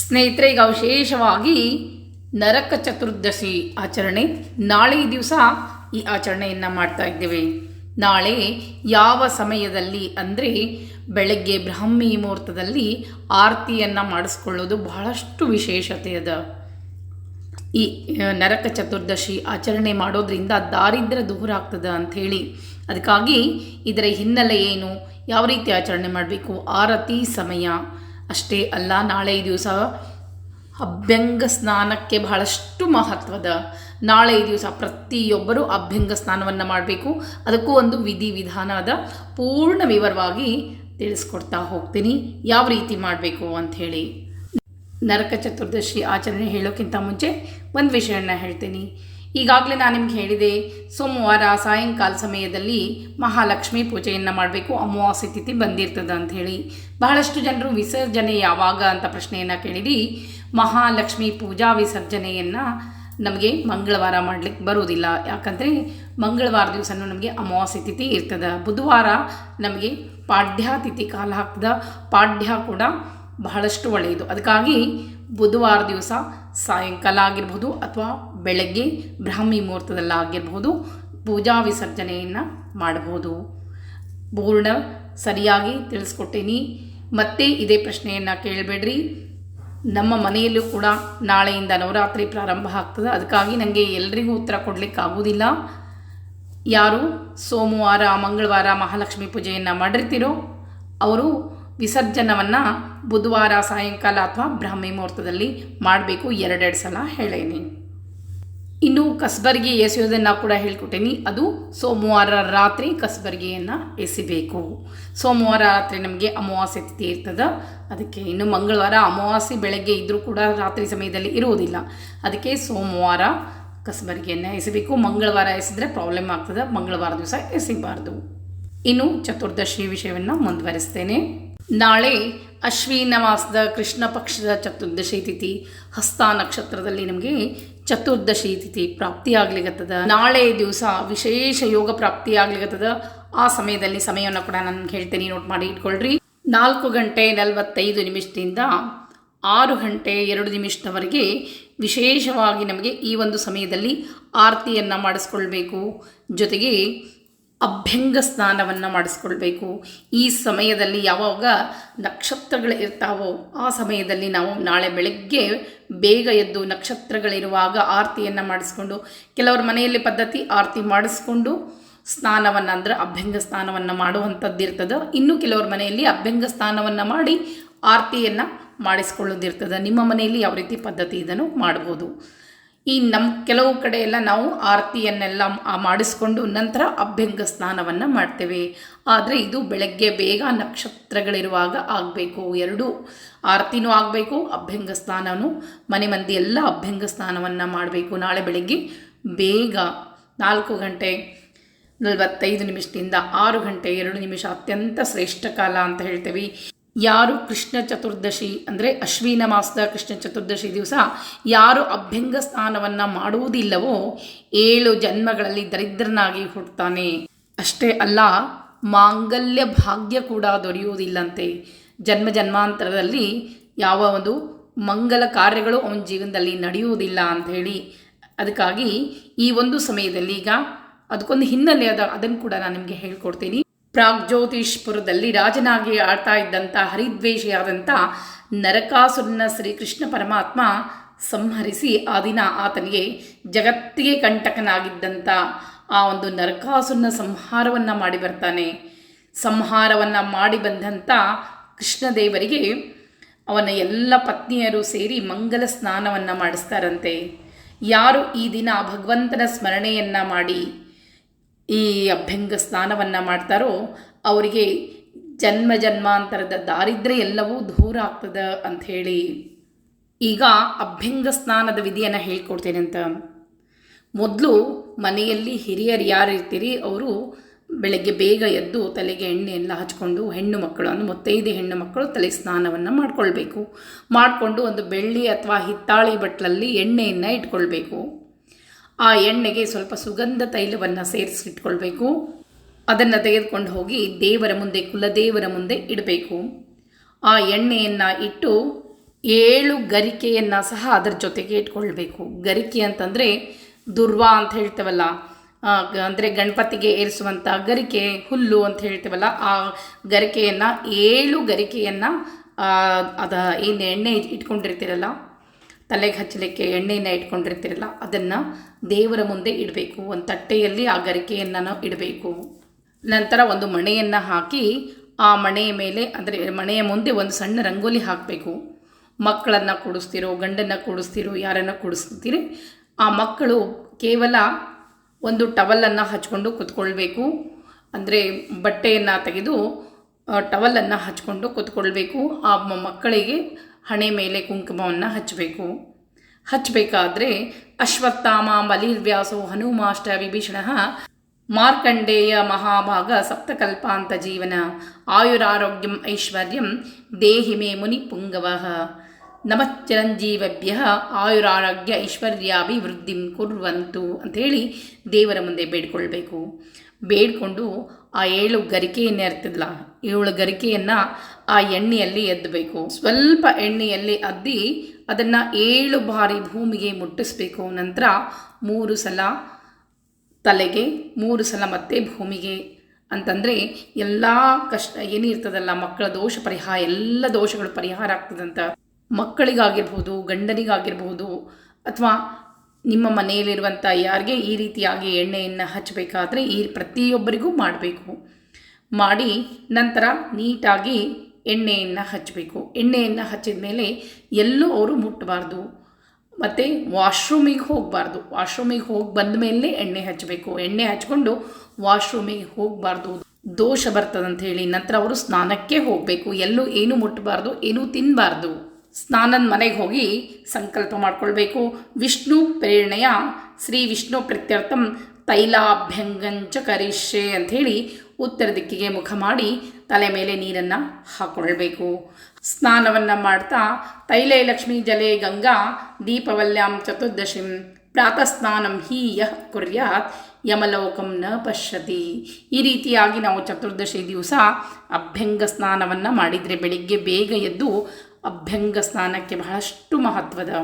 ಸ್ನೇಹಿತರೆ, ಈಗ ವಿಶೇಷವಾಗಿ ನರಕ ಚತುರ್ದಶಿ ಆಚರಣೆ. ನಾಳೆ ದಿವಸ ಈ ಆಚರಣೆಯನ್ನು ಮಾಡ್ತಾ ಇದ್ದೇವೆ. ನಾಳೆ ಯಾವ ಸಮಯದಲ್ಲಿ ಅಂದರೆ ಬೆಳಗ್ಗೆ ಬ್ರಾಹ್ಮಿ ಮುಹೂರ್ತದಲ್ಲಿ ಆರತಿಯನ್ನು ಮಾಡಿಸ್ಕೊಳ್ಳೋದು ಬಹಳಷ್ಟು ವಿಶೇಷತೆ ಅದ. ಈ ನರಕ ಚತುರ್ದಶಿ ಆಚರಣೆ ಮಾಡೋದ್ರಿಂದ ದಾರಿದ್ರ್ಯ ದೂರ ಆಗ್ತದೆ ಅಂಥೇಳಿ. ಅದಕ್ಕಾಗಿ ಇದರ ಹಿನ್ನೆಲೆ ಏನು, ಯಾವ ರೀತಿ ಆಚರಣೆ ಮಾಡಬೇಕು, ಆರತಿ ಸಮಯ ಅಷ್ಟೇ ಅಲ್ಲ, ನಾಳೆ ದಿವಸ ಅಭ್ಯಂಗ ಸ್ನಾನಕ್ಕೆ ಬಹಳಷ್ಟು ಮಹತ್ವದ ನಾಳೆ ದಿವಸ ಪ್ರತಿಯೊಬ್ಬರೂ ಅಭ್ಯಂಗ ಸ್ನಾನವನ್ನು ಮಾಡಬೇಕು. ಅದಕ್ಕೂ ಒಂದು ವಿಧಿ ವಿಧಾನ ಅದ ಪೂರ್ಣ ವಿವರವಾಗಿ ತಿಳಿಸ್ಕೊಡ್ತಾ ಹೋಗ್ತೀನಿ. ಯಾವ ರೀತಿ ಮಾಡಬೇಕು ಅಂಥೇಳಿ ನರಕ ಚತುರ್ದಶಿ ಆಚರಣೆ ಹೇಳೋಕ್ಕಿಂತ ಮುಂಚೆ ಒಂದು ವಿಷಯನ ಹೇಳ್ತೀನಿ. ಈಗಾಗಲೇ ನಾನು ನಿಮ್ಗೆ ಹೇಳಿದೆ, ಸೋಮವಾರ ಸಾಯಂಕಾಲ ಸಮಯದಲ್ಲಿ ಮಹಾಲಕ್ಷ್ಮಿ ಪೂಜೆಯನ್ನು ಮಾಡಬೇಕು, ಅಮಾವಾಸ್ಯೆ ತಿಥಿ ಬಂದಿರ್ತದೆ ಹೇಳಿ ಬಹಳಷ್ಟು ಜನರು ವಿಸರ್ಜನೆ ಯಾವಾಗ ಅಂತ ಪ್ರಶ್ನೆಯನ್ನು ಕೇಳಿರಿ. ಮಹಾಲಕ್ಷ್ಮಿ ಪೂಜಾ ವಿಸರ್ಜನೆಯನ್ನು ನಮಗೆ ಮಂಗಳವಾರ ಮಾಡಲಿಕ್ಕೆ ಬರೋದಿಲ್ಲ. ಯಾಕಂದರೆ ಮಂಗಳವಾರ ದಿವಸನೂ ನಮಗೆ ಅಮಾವಾಸ್ಯೆ ತಿಥಿ ಇರ್ತದೆ. ಬುಧವಾರ ನಮಗೆ ಪಾಡ್ಯ ತಿಥಿ ಕಾಲ ಹಾಕ್ತದ ಪಾಡ್ಯ ಕೂಡ ಬಹಳಷ್ಟು ಒಳ್ಳೆಯದು. ಅದಕ್ಕಾಗಿ ಬುಧವಾರ ದಿವಸ ಸಾಯಂಕಾಲ ಆಗಿರ್ಬೋದು ಅಥವಾ ಬೆಳಗ್ಗೆ ಬ್ರಾಹ್ಮಿ ಮುಹೂರ್ತದಲ್ಲಾಗಿರ್ಬೋದು ಪೂಜಾ ವಿಸರ್ಜನೆಯನ್ನು ಮಾಡಬಹುದು. ಪೂರ್ಣ ಸರಿಯಾಗಿ ತಿಳಿಸ್ಕೊಟ್ಟೀನಿ. ಮತ್ತೆ ಇದೇ ಪ್ರಶ್ನೆಯನ್ನು ಕೇಳಬೇಡ್ರಿ. ನಮ್ಮ ಮನೆಯಲ್ಲೂ ಕೂಡ ನಾಳೆಯಿಂದ ನವರಾತ್ರಿ ಪ್ರಾರಂಭ ಆಗ್ತದೆ. ಅದಕ್ಕಾಗಿ ನನಗೆ ಎಲ್ರಿಗೂ ಉತ್ತರ ಕೊಡ್ಲಿಕ್ಕೆ ಆಗೋದಿಲ್ಲ. ಯಾರು ಸೋಮವಾರ, ಮಂಗಳವಾರ ಮಹಾಲಕ್ಷ್ಮಿ ಪೂಜೆಯನ್ನು ಮಾಡಿರ್ತೀರೋ, ಅವರು ವಿಸರ್ಜನವನ್ನು ಬುಧವಾರ ಸಾಯಂಕಾಲ ಅಥವಾ ಬ್ರಾಹ್ಮಿ ಮುಹೂರ್ತದಲ್ಲಿ ಮಾಡಬೇಕು. ಎರಡೆರಡು ಸಲ ಹೇಳೇನಿ. ಇನ್ನು ಕಸಬರ್ಗಿ ಎಸೆಯೋದನ್ನು ಕೂಡ ಹೇಳ್ಕೊಟ್ಟೇನಿ. ಅದು ಸೋಮವಾರ ರಾತ್ರಿ ಕಸಬರ್ಗಿಯನ್ನು ಎಸಿಬೇಕು. ಸೋಮವಾರ ರಾತ್ರಿ ನಮಗೆ ಅಮಾವಾಸ್ಯೆ ತಿಥಿ ಇರ್ತದೆ. ಅದಕ್ಕೆ ಇನ್ನು ಮಂಗಳವಾರ ಅಮಾವಾಸ್ಯೆ ಬೆಳಗ್ಗೆ ಇದ್ದರೂ ಕೂಡ ರಾತ್ರಿ ಸಮಯದಲ್ಲಿ ಇರುವುದಿಲ್ಲ. ಅದಕ್ಕೆ ಸೋಮವಾರ ಕಸಬರ್ಗಿಯನ್ನು ಎಸಬೇಕು. ಮಂಗಳವಾರ ಎಸೆದ್ರೆ ಪ್ರಾಬ್ಲಮ್ ಆಗ್ತದೆ. ಮಂಗಳವಾರ ದಿವಸ ಎಸಿಬಾರ್ದು. ಇನ್ನು ಚತುರ್ದಶಿ ವಿಷಯವನ್ನು ಮುಂದುವರಿಸ್ತೇನೆ. ನಾಳೆ ಅಶ್ವಿನ ಮಾಸದ ಕೃಷ್ಣ ಪಕ್ಷದ ಚತುರ್ದಶಿ ತಿಥಿ. ಹಸ್ತ ನಕ್ಷತ್ರದಲ್ಲಿ ನಮಗೆ ಚತುರ್ದಶಿ ತಿಥಿ ಪ್ರಾಪ್ತಿಯಾಗ್ಲಿಕತ್ತದ. ನಾಳೆ ದಿವಸ ವಿಶೇಷ ಯೋಗ ಪ್ರಾಪ್ತಿಯಾಗ್ಲಿಕತ್ತದ. ಆ ಸಮಯದಲ್ಲಿ ಸಮಯವನ್ನು ಕೂಡ ನಾನು ಹೇಳ್ತೇನೆ ನೋಟ್ ಮಾಡಿ ಇಟ್ಕೊಳ್ರಿ. ನಾಲ್ಕು ಗಂಟೆ ನಲವತ್ತೈದು ನಿಮಿಷದಿಂದ ಆರು ಗಂಟೆ ಎರಡು ನಿಮಿಷದವರೆಗೆ ವಿಶೇಷವಾಗಿ ನಮಗೆ ಈ ಒಂದು ಸಮಯದಲ್ಲಿ ಆರತಿಯನ್ನು ಮಾಡಿಸ್ಕೊಳ್ಬೇಕು. ಜೊತೆಗೆ ಅಭ್ಯಂಗ ಸ್ನಾನವನ್ನು ಮಾಡಿಸ್ಕೊಳ್ಬೇಕು. ಈ ಸಮಯದಲ್ಲಿ ಯಾವಾಗ ನಕ್ಷತ್ರಗಳು ಇರ್ತಾವೋ ಆ ಸಮಯದಲ್ಲಿ ನಾವು ನಾಳೆ ಬೆಳಗ್ಗೆ ಬೇಗ ಎದ್ದು ನಕ್ಷತ್ರಗಳಿರುವಾಗ ಆರತಿಯನ್ನು ಮಾಡಿಸ್ಕೊಂಡು, ಕೆಲವರ ಮನೆಯಲ್ಲಿ ಪದ್ಧತಿ ಆರತಿ ಮಾಡಿಸ್ಕೊಂಡು ಸ್ನಾನವನ್ನು ಅಂದರೆ ಅಭ್ಯಂಗ ಸ್ನಾನವನ್ನು ಮಾಡುವಂಥದ್ದು ಇರ್ತದೆ. ಇನ್ನು ಕೆಲವ್ರ ಮನೆಯಲ್ಲಿ ಅಭ್ಯಂಗ ಸ್ನಾನವನ್ನು ಮಾಡಿ ಆರತಿಯನ್ನು ಮಾಡಿಸ್ಕೊಳ್ಳೋದಿರ್ತದೆ. ನಿಮ್ಮ ಮನೆಯಲ್ಲಿ ಯಾವ ರೀತಿ ಪದ್ಧತಿ ಇದನ್ನು ಮಾಡ್ಬೋದು? ಈ ನಮ್ಮ ಕೆಲವು ಕಡೆ ಎಲ್ಲ ನಾವು ಆರತಿಯನ್ನೆಲ್ಲ ಮಾಡಿಸ್ಕೊಂಡು ನಂತರ ಅಭ್ಯಂಗ ಸ್ನಾನವನ್ನು ಮಾಡ್ತೇವೆ. ಆದರೆ ಇದು ಬೆಳಗ್ಗೆ ಬೇಗ ನಕ್ಷತ್ರಗಳಿರುವಾಗ ಆಗಬೇಕು. ಎರಡೂ ಆರತಿನೂ ಆಗಬೇಕು, ಅಭ್ಯಂಗ ಸ್ನಾನವೂ ಮನೆ ಮಂದಿ ಎಲ್ಲ ಅಭ್ಯಂಗ ಸ್ನಾನವನ್ನು ಮಾಡಬೇಕು. ನಾಳೆ ಬೆಳಗ್ಗೆ ಬೇಗ ನಾಲ್ಕು ಗಂಟೆ ನಲವತ್ತೈದು ನಿಮಿಷದಿಂದ ಆರು ಗಂಟೆ ಎರಡು ನಿಮಿಷ ಅತ್ಯಂತ ಶ್ರೇಷ್ಠ ಕಾಲ ಅಂತ ಹೇಳ್ತೇವೆ. ಯಾರು ಕೃಷ್ಣ ಚತುರ್ದಶಿ ಅಂದರೆ ಅಶ್ವಿನ ಮಾಸದ ಕೃಷ್ಣ ಚತುರ್ದಶಿ ದಿವಸ ಯಾರು ಅಭ್ಯಂಗ ಸ್ನಾನವನ್ನು ಮಾಡುವುದಿಲ್ಲವೋ ಏಳು ಜನ್ಮಗಳಲ್ಲಿ ದರಿದ್ರನಾಗಿ ಹುಟ್ಟುತ್ತಾನೆ. ಅಷ್ಟೇ ಅಲ್ಲ, ಮಾಂಗಲ್ಯ ಭಾಗ್ಯ ಕೂಡ ದೊರೆಯುವುದಿಲ್ಲಂತೆ. ಜನ್ಮ ಜನ್ಮಾಂತರದಲ್ಲಿ ಯಾವ ಒಂದು ಮಂಗಲ ಕಾರ್ಯಗಳು ಅವನ ಜೀವನದಲ್ಲಿ ನಡೆಯುವುದಿಲ್ಲ ಅಂತ ಹೇಳಿ. ಅದಕ್ಕಾಗಿ ಈ ಒಂದು ಸಮಯದಲ್ಲಿ ಈಗ ಅದಕ್ಕೊಂದು ಹಿನ್ನೆಲೆ ಅದ, ಅದನ್ನು ಕೂಡ ನಾನು ನಿಮಗೆ ಹೇಳ್ಕೊಡ್ತೀನಿ. ಪ್ರಾಗ್ಜ್ಯೋತಿಷ್ಪುರದಲ್ಲಿ ರಾಜನಾಗಿ ಆಳ್ತಾ ಇದ್ದಂಥ ಹರಿದ್ವೇಷಿಯಾದಂಥ ನರಕಾಸುರನ ಶ್ರೀಕೃಷ್ಣ ಪರಮಾತ್ಮ ಸಂಹರಿಸಿ ಆ ದಿನ ಆತನಿಗೆ ಜಗತ್ತಿಗೆ ಕಂಟಕನಾಗಿದ್ದಂಥ ಆ ಒಂದು ನರಕಾಸುರನ ಸಂಹಾರವನ್ನು ಮಾಡಿ ಬರ್ತಾನೆ. ಸಂಹಾರವನ್ನು ಮಾಡಿ ಬಂದಂಥ ಕೃಷ್ಣದೇವರಿಗೆ ಅವನ ಎಲ್ಲ ಪತ್ನಿಯರು ಸೇರಿ ಮಂಗಲ ಸ್ನಾನವನ್ನು ಮಾಡಿಸ್ತಾರಂತೆ. ಯಾರು ಈ ದಿನ ಭಗವಂತನ ಸ್ಮರಣೆಯನ್ನು ಮಾಡಿ ಈ ಅಭ್ಯಂಗ ಸ್ನಾನವನ್ನು ಮಾಡ್ತಾರೋ ಅವರಿಗೆ ಜನ್ಮ ಜನ್ಮಾಂತರದ ದಾರಿದ್ರ್ಯ ಎಲ್ಲವೂ ದೂರ ಆಗ್ತದೆ ಅಂಥೇಳಿ ಈಗ ಅಭ್ಯಂಗ ಸ್ನಾನದ ವಿಧಿಯನ್ನು ಹೇಳ್ಕೊಡ್ತೇನೆ ಅಂತ. ಮೊದಲು ಮನೆಯಲ್ಲಿ ಹಿರಿಯರು ಯಾರು ಇರ್ತೀರಿ? ಅವರು ಬೆಳಗ್ಗೆ ಬೇಗ ಎದ್ದು ತಲೆಗೆ ಎಣ್ಣೆ ಎಲ್ಲ ಹಚ್ಕೊಂಡು ಹೆಣ್ಣು ಮಕ್ಕಳು, ಅಂದರೆ ಮೊತ್ತೈದು ಹೆಣ್ಣು ಮಕ್ಕಳು ತಲೆ ಸ್ನಾನವನ್ನು ಮಾಡಿಕೊಳ್ಬೇಕು. ಮಾಡಿಕೊಂಡು ಒಂದು ಬೆಳ್ಳಿ ಅಥವಾ ಹಿತ್ತಾಳಿ ಬಟ್ಲಲ್ಲಿ ಎಣ್ಣೆಯನ್ನು ಇಟ್ಕೊಳ್ಬೇಕು. ಆ ಎಣ್ಣೆಗೆ ಸ್ವಲ್ಪ ಸುಗಂಧ ತೈಲವನ್ನು ಸೇರಿಸಿಟ್ಕೊಳ್ಬೇಕು. ಅದನ್ನು ತೆಗೆದುಕೊಂಡು ಹೋಗಿ ದೇವರ ಮುಂದೆ, ಕುಲದೇವರ ಮುಂದೆ ಇಡಬೇಕು. ಆ ಎಣ್ಣೆಯನ್ನು ಇಟ್ಟು ಏಳು ಗರಿಕೆಯನ್ನು ಸಹ ಅದರ ಜೊತೆಗೆ ಇಟ್ಕೊಳ್ಬೇಕು. ಗರಿಕೆ ಅಂತಂದರೆ ದುರ್ವಾ ಅಂತ ಹೇಳ್ತೇವಲ್ಲ ಅಂದರೆ ಗಣಪತಿಗೆ ಏರಿಸುವಂಥ ಗರಿಕೆ, ಹುಲ್ಲು ಅಂತ ಹೇಳ್ತೇವಲ್ಲ, ಆ ಗರಿಕೆಯನ್ನು, ಏಳು ಗರಿಕೆಯನ್ನು ಅದ, ಏನು ಎಣ್ಣೆ ಇಟ್ಕೊಂಡಿರ್ತೀರಲ್ಲ ತಲೆಗೆ ಹಚ್ಚಲಿಕ್ಕೆ ಎಣ್ಣೆಯನ್ನು ಇಟ್ಕೊಂಡಿರ್ತೀರಲ್ಲ, ಅದನ್ನು ದೇವರ ಮುಂದೆ ಇಡಬೇಕು. ಒಂದು ತಟ್ಟೆಯಲ್ಲಿ ಆ ಗರಿಕೆಯನ್ನು ಇಡಬೇಕು. ನಂತರ ಒಂದು ಮಣೆಯನ್ನು ಹಾಕಿ ಆ ಮಣೆಯ ಮೇಲೆ, ಅಂದರೆ ಮಣೆಯ ಮುಂದೆ ಒಂದು ಸಣ್ಣ ರಂಗೋಲಿ ಹಾಕಬೇಕು. ಮಕ್ಕಳನ್ನು ಕೊಡಿಸ್ತಿರೋ, ಗಂಡನ್ನು ಕೊಡಿಸ್ತಿರೋ, ಯಾರನ್ನು ಕೊಡಿಸ್ತೀರಿ, ಆ ಮಕ್ಕಳು ಕೇವಲ ಒಂದು ಟವಲನ್ನು ಹಚ್ಕೊಂಡು ಕೂತ್ಕೊಳ್ಬೇಕು. ಅಂದರೆ ಬಟ್ಟೆಯನ್ನು ತೆಗೆದು ಟವಲನ್ನು ಹಚ್ಕೊಂಡು ಕೂತ್ಕೊಳ್ಬೇಕು. ಆ ಮಕ್ಕಳಿಗೆ ಹಣೆ ಮೇಲೆ ಕುಂಕುಮವನ್ನು ಹಚ್ಚಬೇಕು. ಹಚ್ಚಬೇಕಾದ್ರೆ ಅಶ್ವತ್ಥಾಮ ಬಲಿರ್ವ್ಯಾಸೋ ಹನುಮಾಷ್ಟ ವಿಭೀಷಣ ಮಾರ್ಕಂಡೇಯ ಮಹಾಭಾಗ ಸಪ್ತಕಲ್ಪಾಂತ ಜೀವನ, ಆಯುರಾರೋಗ್ಯಂ ಐಶ್ವರ್ಯಂ ದೇಹಿ ಮೇ ಮುನಿ ಪುಂಗವ. ನಮಶ್ಚಿರಂಜೀವಭ್ಯ ಆಯುರಾರೋಗ್ಯ ಐಶ್ವರ್ಯಾಭಿವೃದ್ಧಿಂ ಕುರ್ವಂತು ಅಂಥೇಳಿ ದೇವರ ಮುಂದೆ ಬೇಡ್ಕೊಳ್ಬೇಕು. ಬೇಡ್ಕೊಂಡು ಆ ಏಳು ಗರಿಕೆಯನ್ನೇ ಇರ್ತಿದ್ಲ ಏಳು ಗರಿಕೆಯನ್ನು ಆ ಎಣ್ಣೆಯಲ್ಲಿ ಎದ್ದಬೇಕು ಸ್ವಲ್ಪ ಎಣ್ಣೆಯಲ್ಲಿ ಅದ್ದಿ ಅದನ್ನು ಏಳು ಬಾರಿ ಭೂಮಿಗೆ ಮುಟ್ಟಿಸ್ಬೇಕು. ನಂತರ ಮೂರು ಸಲ ತಲೆಗೆ, ಮೂರು ಸಲ ಮತ್ತೆ ಭೂಮಿಗೆ ಅಂತಂದರೆ ಎಲ್ಲ ಕಷ್ಟ ಏನಿರ್ತದಲ್ಲ ಮಕ್ಕಳ ದೋಷ ಪರಿಹಾರ, ಎಲ್ಲ ದೋಷಗಳು ಪರಿಹಾರ ಆಗ್ತದಂತ ಮಕ್ಕಳಿಗಾಗಿರ್ಬೋದು, ಗಂಡನಿಗಾಗಿರ್ಬೋದು, ಅಥವಾ ನಿಮ್ಮ ಮನೆಯಲ್ಲಿರುವಂಥ ಯಾರಿಗೆ ಈ ರೀತಿಯಾಗಿ ಎಣ್ಣೆಯನ್ನು ಹಚ್ಚಬೇಕಾದ್ರೆ ಈ ಪ್ರತಿಯೊಬ್ಬರಿಗೂ ಮಾಡಬೇಕು. ಮಾಡಿ ನಂತರ ನೀಟಾಗಿ ಎಣ್ಣೆಯನ್ನು ಹಚ್ಚಬೇಕು. ಎಣ್ಣೆಯನ್ನು ಹಚ್ಚಿದ ಮೇಲೆ ಎಲ್ಲೂ ಅವರು ಮುಟ್ಟಬಾರ್ದು. ಮತ್ತು ವಾಶ್ರೂಮಿಗೆ ಹೋಗಬಾರ್ದು. ವಾಶ್ರೂಮಿಗೆ ಹೋಗಿ ಬಂದ ಮೇಲೆ ಎಣ್ಣೆ ಹಚ್ಚಬೇಕು. ಎಣ್ಣೆ ಹಚ್ಕೊಂಡು ವಾಶ್ರೂಮಿಗೆ ಹೋಗಬಾರ್ದು. ದೋಷ ಬರ್ತದಂತ ಹೇಳಿ ನಂತರ ಅವರು ಸ್ನಾನಕ್ಕೆ ಹೋಗಬೇಕು. ಎಲ್ಲೂ ಏನೂ ಮುಟ್ಟಬಾರ್ದು, ಏನೂ ತಿನ್ನಬಾರ್ದು ಸ್ನಾನದ ಮನೆಗೆ ಹೋಗಿ ಸಂಕಲ್ಪ ಮಾಡಿಕೊಳ್ಬೇಕು. ವಿಷ್ಣು ಪ್ರೇರಣೆಯ ಶ್ರೀ ವಿಷ್ಣು ಪ್ರತ್ಯರ್ಥಂ ತೈಲಾಭ್ಯಂಗಂಚ ಕರಿಷ್ಯೆ ಅಂಥೇಳಿ ಉತ್ತರ ದಿಕ್ಕಿಗೆ ಮುಖ ಮಾಡಿ ತಲೆ ಮೇಲೆ ನೀರನ್ನು ಹಾಕ್ಕೊಳ್ಬೇಕು ಸ್ನಾನವನ್ನು ಮಾಡ್ತಾ ತೈಲೇ ಲಕ್ಷ್ಮೀ ಜಲೆ ಗಂಗಾ ದೀಪವಲ್ಯಾಂ ಚತುರ್ದಶಿಂ ಪ್ರಾತಃ ಸ್ನಾನಂ ಹಿ ಯಃ ಕುರ್ಯಾತ್ ಯಮಲೋಕಂ ನ ಪಶ್ಯತಿ. ಈ ರೀತಿಯಾಗಿ ನಾವು ಚತುರ್ದಶಿ ದಿವಸ ಅಭ್ಯಂಗ ಸ್ನಾನವನ್ನು ಮಾಡಿದರೆ ಬೆಳಿಗ್ಗೆ ಬೇಗ ಎದ್ದು ಅಭ್ಯಂಗ ಸ್ನಾನಕ್ಕೆ ಬಹಳಷ್ಟು ಮಹತ್ವದ.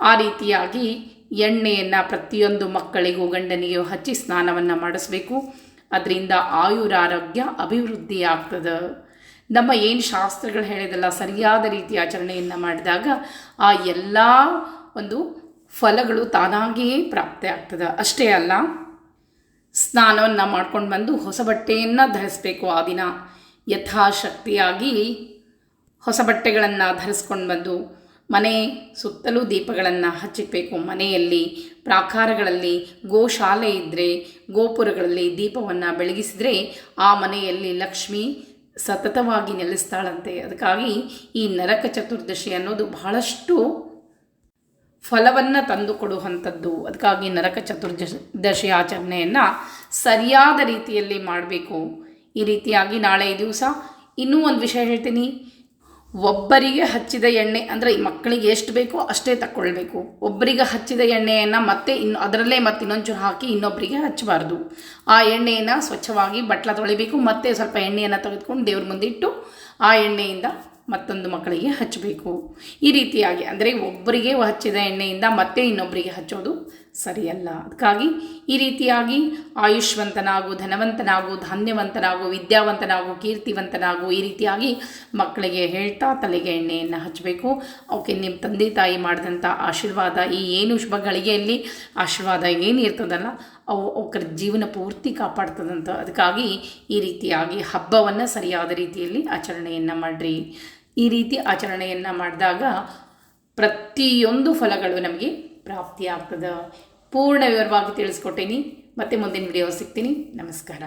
ಆ ರೀತಿಯಾಗಿ ಎಣ್ಣೆಯನ್ನು ಪ್ರತಿಯೊಂದು ಮಕ್ಕಳಿಗೂ, ಗಂಡನಿಗೂ ಹಚ್ಚಿ ಸ್ನಾನವನ್ನು ಮಾಡಿಸ್ಬೇಕು. ಅದರಿಂದ ಆಯುರಾರೋಗ್ಯ ಅಭಿವೃದ್ಧಿ ಆಗ್ತದೆ ನಮ್ಮ ಏನು ಶಾಸ್ತ್ರಗಳು ಹೇಳಿದಲ್ಲ, ಸರಿಯಾದ ರೀತಿ ಆಚರಣೆಯನ್ನು ಮಾಡಿದಾಗ ಆ ಎಲ್ಲ ಒಂದು ಫಲಗಳು ತಾನಾಗಿಯೇ ಪ್ರಾಪ್ತಿ ಆಗ್ತದೆ. ಅಷ್ಟೇ ಅಲ್ಲ, ಸ್ನಾನವನ್ನು ಮಾಡ್ಕೊಂಡು ಬಂದು ಹೊಸ ಬಟ್ಟೆಯನ್ನು ಧರಿಸಬೇಕು ಆ ದಿನ. ಯಥಾಶಕ್ತಿಯಾಗಿ ಹೊಸ ಬಟ್ಟೆಗಳನ್ನು ಧರಿಸ್ಕೊಂಡು ಬಂದು ಮನೆ ಸುತ್ತಲೂ ದೀಪಗಳನ್ನು ಹಚ್ಚಬೇಕು ಮನೆಯಲ್ಲಿ ಪ್ರಾಕಾರಗಳಲ್ಲಿ ಗೋಶಾಲೆ ಇದ್ದರೆ ಗೋಪುರಗಳಲ್ಲಿ ದೀಪವನ್ನು ಬೆಳಗಿಸಿದರೆ ಆ ಮನೆಯಲ್ಲಿ ಲಕ್ಷ್ಮಿ ಸತತವಾಗಿ ನೆಲೆಸ್ತಾಳಂತೆ. ಅದಕ್ಕಾಗಿ ಈ ನರಕ ಚತುರ್ದಶಿ ಅನ್ನೋದು ಬಹಳಷ್ಟು ಫಲವನ್ನು ತಂದುಕೊಡುವಂಥದ್ದು. ಅದಕ್ಕಾಗಿ ನರಕ ಚತುರ್ದಶಿ ಆಚರಣೆಯನ್ನು ಸರಿಯಾದ ರೀತಿಯಲ್ಲಿ ಮಾಡಬೇಕು. ಈ ರೀತಿಯಾಗಿ ನಾಳೆ ದಿವಸ ಇನ್ನೂ ಒಂದು ವಿಷಯ ಹೇಳ್ತೀನಿ. ಒಬ್ಬರಿಗೆ ಹಚ್ಚಿದ ಎಣ್ಣೆ ಅಂದರೆ ಮಕ್ಕಳಿಗೆ ಎಷ್ಟು ಬೇಕೋ ಅಷ್ಟೇ ತಕ್ಕೊಳ್ಬೇಕು. ಒಬ್ಬರಿಗೆ ಹಚ್ಚಿದ ಎಣ್ಣೆಯನ್ನು ಮತ್ತೆ ಇನ್ನು ಅದರಲ್ಲೇ ಮತ್ತೆ ಇನ್ನೊಂಚೂರು ಹಾಕಿ ಇನ್ನೊಬ್ಬರಿಗೆ ಹಚ್ಚಬಾರ್ದು. ಆ ಎಣ್ಣೆಯನ್ನು ಸ್ವಚ್ಛವಾಗಿ ಬಟ್ಲ ತೊಳಿಬೇಕು, ಮತ್ತೆ ಸ್ವಲ್ಪ ಎಣ್ಣೆಯನ್ನು ತೆಗೆದುಕೊಂಡು ದೇವ್ರ ಮುಂದಿಟ್ಟು ಆ ಎಣ್ಣೆಯಿಂದ ಮತ್ತೊಂದು ಮಕ್ಕಳಿಗೆ ಹಚ್ಚಬೇಕು. ಈ ರೀತಿಯಾಗಿ ಅಂದರೆ ಒಬ್ಬರಿಗೆ ಹಚ್ಚಿದ ಎಣ್ಣೆಯಿಂದ ಮತ್ತೆ ಇನ್ನೊಬ್ಬರಿಗೆ ಹಚ್ಚೋದು ಸರಿಯಲ್ಲ. ಅದಕ್ಕಾಗಿ ಈ ರೀತಿಯಾಗಿ ಆಯುಷ್ವಂತನಾಗು, ಧನವಂತನಾಗು, ಧಾನ್ಯವಂತನಾಗು, ವಿದ್ಯಾವಂತನಾಗು, ಕೀರ್ತಿವಂತನಾಗು ಈ ರೀತಿಯಾಗಿ ಮಕ್ಕಳಿಗೆ ಹೇಳ್ತಾ ತಲೆಗೆ ಎಣ್ಣೆಯನ್ನು ಹಚ್ಚಬೇಕು. ಅವಕ್ಕೆ ನಿಮ್ಮ ತಂದೆ ತಾಯಿ ಮಾಡಿದಂಥ ಆಶೀರ್ವಾದ ಈ ಏನು ಶುಭ ಗಳಿಗೆಯಲ್ಲಿ ಆಶೀರ್ವಾದ ಏನು ಇರ್ತದಲ್ಲ ಅವು ಜೀವನ ಪೂರ್ತಿ ಕಾಪಾಡ್ತದಂತ. ಅದಕ್ಕಾಗಿ ಈ ರೀತಿಯಾಗಿ ಹಬ್ಬವನ್ನು ಸರಿಯಾದ ರೀತಿಯಲ್ಲಿ ಆಚರಣೆಯನ್ನು ಮಾಡಿರಿ. ಈ ರೀತಿ ಆಚರಣೆಯನ್ನು ಮಾಡಿದಾಗ ಪ್ರತಿಯೊಂದು ಫಲಗಳು ನಮಗೆ ಪ್ರಾಪ್ತಿಯಾಗ್ತದೆ. ಪೂರ್ಣ ವಿವರವಾಗಿ ತಿಳಿಸ್ಕೊಟ್ಟೀನಿ. ಮತ್ತೆ ಮುಂದಿನ ವಿಡಿಯೋ ಸಿಗ್ತೀನಿ. ನಮಸ್ಕಾರ.